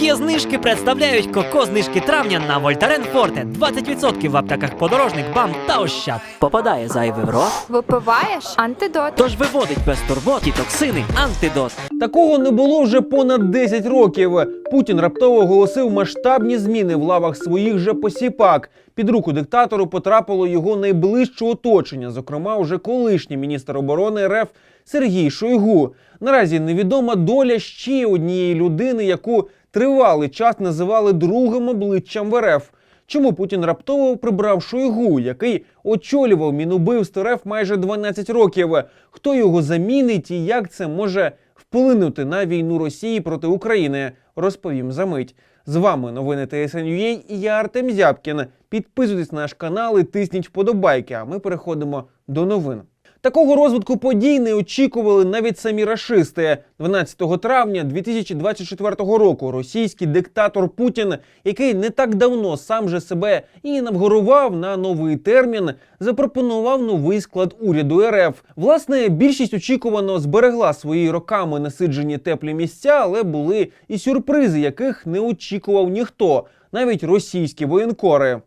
Є знижки представляють коко знижки травня на Вольтарен Форте. 20% в аптеках подорожник, бам та ощад. Попадає зайвий в рот, Випиваєш антидот. тож виводить без турбот і токсини антидот. Такого не було вже понад 10 років. Путін раптово оголосив масштабні зміни в лавах своїх же посіпак. Під руку диктатору потрапило його найближче оточення, зокрема, уже колишній міністр оборони РФ Сергій Шойгу. Наразі невідома доля ще однієї людини, яку тривалий час називали другим обличчям в РФ. Чому Путін раптово прибрав Шойгу, який очолював Мінубивство РФ майже 12 років? Хто його замінить і як це може вплинути на війну Росії проти України? Розповім за мить. З вами новини ТСНЮА і я Артем Зябкін. Підписуйтесь на наш канал і тисніть вподобайки. А ми переходимо до новин. Такого розвитку подій не очікували навіть самі рашисти. 12 травня 2024 року російський диктатор Путін, який не так давно сам же себе і інавгурував на новий термін, запропонував новий склад уряду РФ. Власне, більшість очікувано зберегла свої роками насиджені теплі місця, але були і сюрпризи, яких не очікував ніхто, навіть російські воєнкори.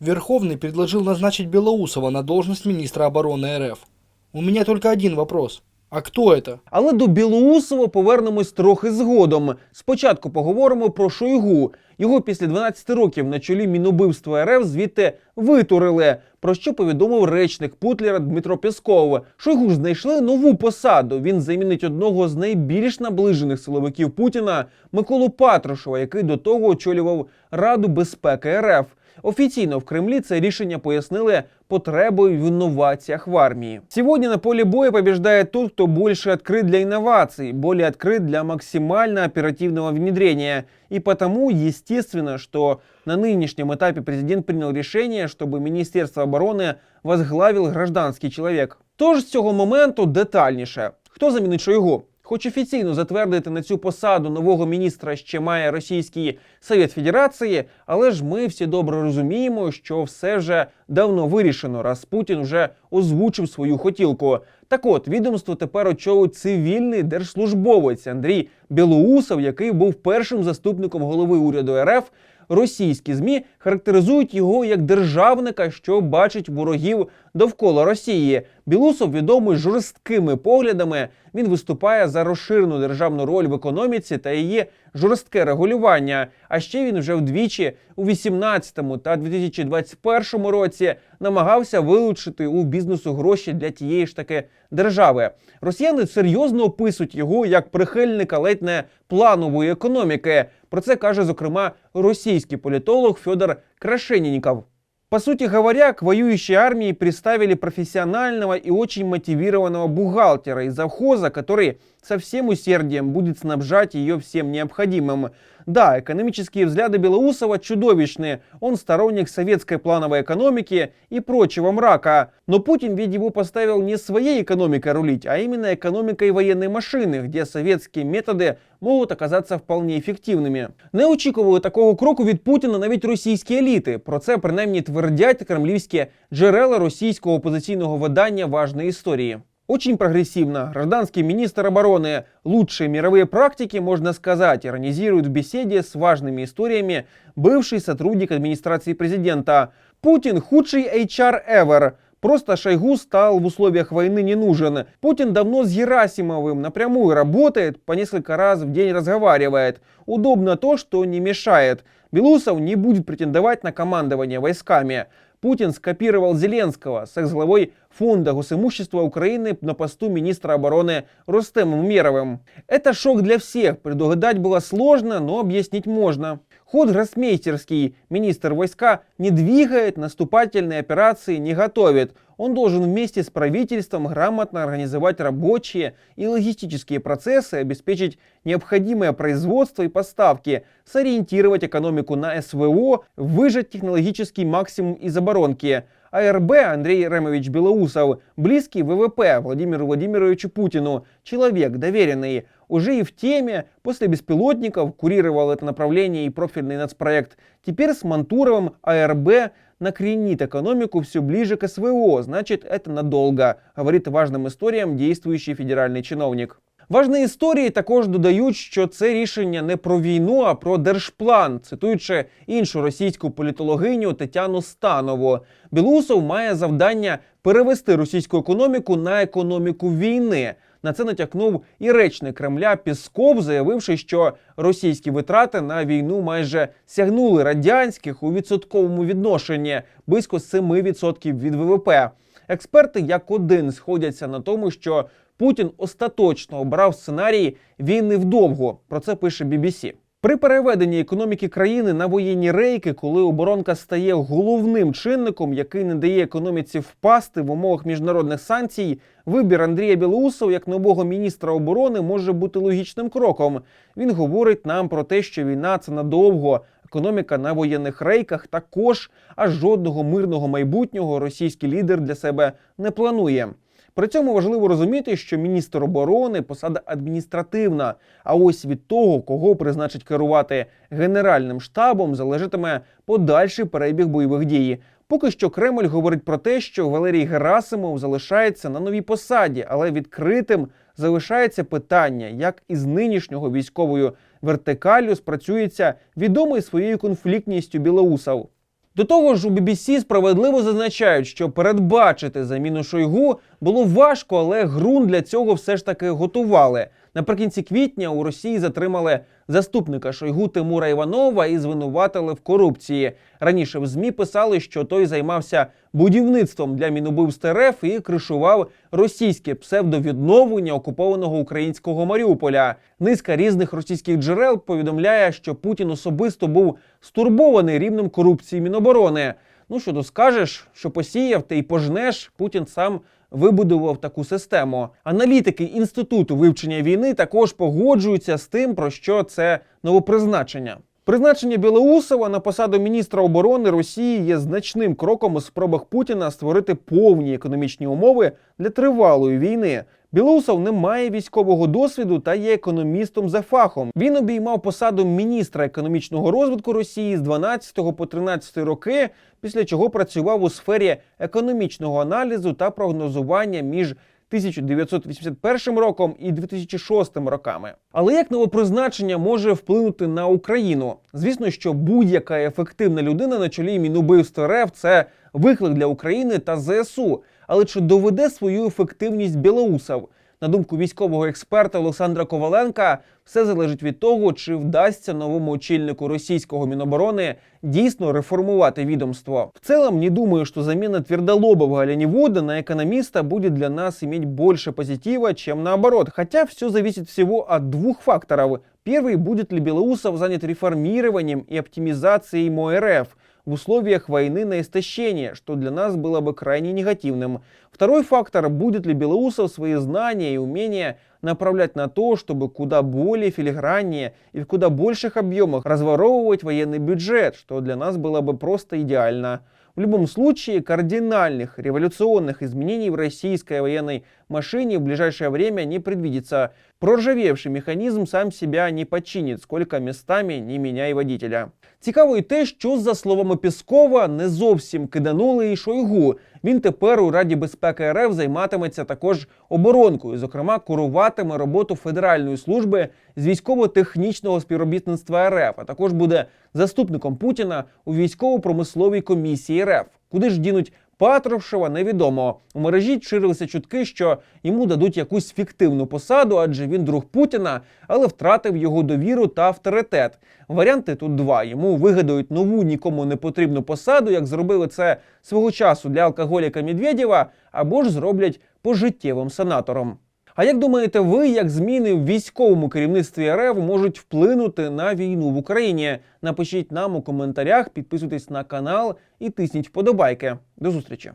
Верховный предложил назначить Белоусова на должность министра обороны РФ. У меня только один вопрос. А кто это? Але до Білоусова повернемось трохи згодом. Спочатку поговоримо про Шойгу. Його після 12 років на чолі Мінубивства РФ звідти витурили. Про що повідомив речник Путлера Дмитро Пєсков. Шойгу ж знайшли нову посаду. Він замінить одного з найбільш наближених силовиків Путіна Миколу Патрушева, який до того очолював Раду безпеки РФ. Офіційно в Кремлі це рішення пояснили потребою в инновациях в армии. Сегодня на поле боя побеждает тот, кто больше открыт для инноваций, более открыт для максимально оперативного внедрения. И потому, естественно, что на нынешнем этапе президент принял решение, чтобы Министерство обороны возглавил гражданский человек. Тож з цього моменту детальніше. Хто замінить Шойгу? Хоч офіційно затвердити на цю посаду нового міністра ще має Російський Совет Федерації, але ж ми всі добре розуміємо, що все вже давно вирішено, раз Путін вже озвучив свою хотілку. Так от, відомство тепер очолить цивільний держслужбовець Андрій Білоусов, який був першим заступником голови уряду РФ. Російські змі характеризують його як державника, що бачить ворогів довкола Росії. Білусов відомий жорсткими поглядами. Він виступає за розширену державну роль в економіці та її жорстке регулювання. А ще він вже вдвічі у 18-му та 2021 році намагався вилучити у бізнесу гроші для тієї ж таки держави. Росіяни серйозно описують його як прихильника ледь не планової економіки. Про це каже зокрема російський політолог Федор Крашенініков. По сути говоря, к воюющей армии приставили профессионального и очень мотивированного бухгалтера из завхоза, который со всем усердием будет снабжать ее всем необходимым. Да, экономические взгляды Белоусова чудовищные, он сторонник советской плановой экономики и прочего мрака. Но Путин ведь его поставил не своей экономикой рулить, а именно экономикой военной машины, где советские методы можуть оказатися вполне ефективними. Не очікували такого кроку від Путіна навіть російські еліти. Про це принаймні твердять кремлівські джерела російського опозиційного видання важної історії. Очень прогрессивно. Гражданский министр обороны лучшие мировые практики, можно сказать, иронизирует в беседе с важными историями бывший сотрудник администрации президента. Путин худший HR ever. Просто Шойгу стал в условиях войны не нужен. Путин давно с Герасимовым напрямую работает, по несколько раз в день разговаривает. Удобно то, что не мешает. Белусов не будет претендовать на командование войсками. Путин скопировал Зеленского с экс-главой Фонда госимущества Украины на посту министра обороны Рустемом Умеровым. Это шок для всех. Предугадать было сложно, но объяснить можно. Ход гроссмейстерский. Министр войска не двигает, наступательные операции не готовит. Он должен вместе с правительством грамотно организовать рабочие и логистические процессы, обеспечить необходимое производство и поставки, сориентировать экономику на СВО, выжать технологический максимум из оборонки. АРБ Андрей Ремович Белоусов, близкий ВВП Владимиру Владимировичу Путину, человек доверенный, уже и в теме, после беспилотников курировал это направление и профильный нацпроект. Теперь с Мантуровым АРБ накренит экономику все ближе к СВО, значит это надолго, говорит важным историям действующий федеральный чиновник. Важні історії також додають, що це рішення не про війну, а про держплан, цитуючи іншу російську політологиню Тетяну Станову. Білоусов має завдання перевести російську економіку на економіку війни. На це натякнув і речник Кремля Пісков, заявивши, що російські витрати на війну майже сягнули радянських у відсотковому відношенні близько 7% від ВВП. Експерти як один сходяться на тому, що Путін остаточно обрав сценарій війни вдовго. Про це пише BBC. При переведенні економіки країни на воєнні рейки, коли оборонка стає головним чинником, який не дає економіці впасти в умовах міжнародних санкцій, вибір Андрія Білоусова як нового міністра оборони може бути логічним кроком. Він говорить нам про те, що війна це надовго. Економіка на воєнних рейках також, а жодного мирного майбутнього російський лідер для себе не планує. При цьому важливо розуміти, що міністр оборони посада адміністративна. А ось від того, кого призначить керувати генеральним штабом, залежатиме подальший перебіг бойових дій. Поки що Кремль говорить про те, що Валерій Герасимов залишається на новій посаді, але відкритим залишається питання, як із нинішнього військовою вертикаллю спрацюється відомий своєю конфліктністю Білоусов. До того ж, у BBC справедливо зазначають, що передбачити заміну Шойгу було важко, але ґрунт для цього все ж таки готували. Наприкінці квітня у Росії затримали заступника Шойгу Тимура Іванова і звинуватили в корупції. Раніше в ЗМІ писали, що той займався будівництвом для Мінубивств РФ і кришував російське псевдовідновлення окупованого українського Маріуполя. Низка різних російських джерел повідомляє, що Путін особисто був стурбований рівнем корупції Міноборони. Ну що скажеш, що посіяв, ти й пожнеш. Путін сам вибудував таку систему. Аналітики інституту вивчення війни також погоджуються з тим, про що це новопризначення. Призначення Білоусова на посаду міністра оборони Росії є значним кроком у спробах Путіна створити повні економічні умови для тривалої війни. Білоусов не має військового досвіду та є економістом за фахом. Він обіймав посаду міністра економічного розвитку Росії з 12 по 13 роки, після чого працював у сфері економічного аналізу та прогнозування між 1981 роком і 2006 роками. Але як новопризначення може вплинути на Україну? Звісно, що будь-яка ефективна людина на чолі мінубивства РФ – це виклик для України та ЗСУ. Але чи доведе свою ефективність Білоусов? На думку військового експерта Олександра Коваленка, все залежить від того, чи вдасться новому очільнику російського міноборони дійсно реформувати відомство. В целом, не думаю, что замена твердолобого оленевода на экономиста будет для нас иметь больше позитива, чем наоборот. Хотя все зависит всего от двух факторов. Первый, будет ли Белоусов занят реформированием и оптимизацией МОРФ – в условиях войны на истощение, что для нас было бы крайне негативным. Второй фактор, будет ли Белоусов свои знания и умения направлять на то, чтобы куда более филиграннее и в куда больших объемах разворовывать военный бюджет, что для нас было бы просто идеально. В любом случае, кардинальных революционных изменений в российской военной машине в ближайшее время не предвидится. Проржавевший механизм сам себя не починит, сколько местами не меняй водителя. Цікаво й те, що за словами Піскова не зовсім киданули і Шойгу. Він тепер у Раді безпеки РФ займатиметься також оборонкою, зокрема, куруватиме роботу Федеральної служби з військово-технічного співробітництва РФ, а також буде заступником Путіна у військово-промисловій комісії РФ. Куди ж дінуть Патрушева, невідомо. У мережі ширилися чутки, що йому дадуть якусь фіктивну посаду, адже він друг Путіна, але втратив його довіру та авторитет. Варіанти тут два: йому вигадають нову нікому не потрібну посаду, як зробили це свого часу для алкоголіка Медведєва, або ж зроблять пожиттєвим сенатором. А як думаєте ви, як зміни в військовому керівництві РФ можуть вплинути на війну в Україні? Напишіть нам у коментарях, підписуйтесь на канал і тисніть вподобайки. До зустрічі!